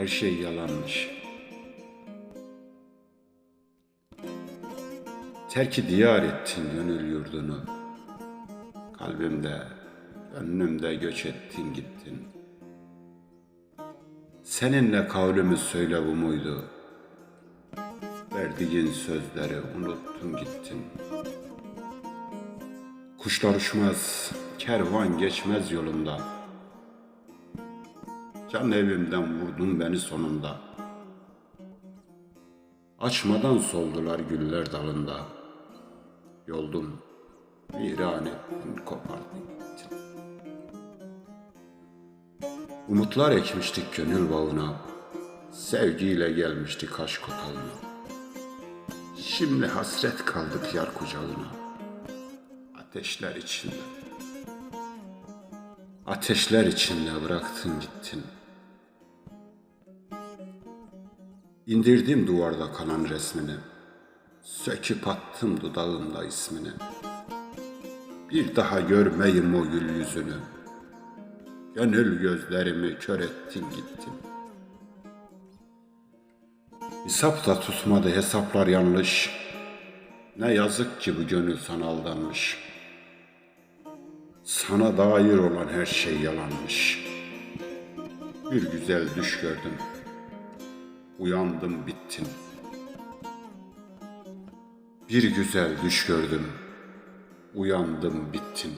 her şey yalanmış. Terki diyar ettin gönül yurdunu. Kalbimde, gönlümde göç ettin gittin. Seninle kavlümü söyle bu muydu? Verdiğin sözleri unuttun gittin. Kuşlar uçmaz, kervan geçmez yolunda. Can evimden vurdun beni sonunda. Açmadan soldular güller dalında. Yoldum, viran ettin, kopardın gittin. Umutlar ekmiştik gönül bağına. Sevgiyle gelmiştik aşk otalına. Şimdi hasret kaldık yar kucağına. Ateşler içinde. Ateşler içinde bıraktın gittin. İndirdim duvarda kalan resmini. Söküp attım dudağımda ismini. Bir daha görmeyim o gül yüzünü. Gönül gözlerimi kör ettin gittin. Hesap da tutmadı hesaplar yanlış. Ne yazık ki bu gönül sana aldanmış. Sana dair olan her şey yalanmış. Bir güzel düş gördüm. Uyandım bittin. Bir güzel düş gördüm. Uyandım bittin.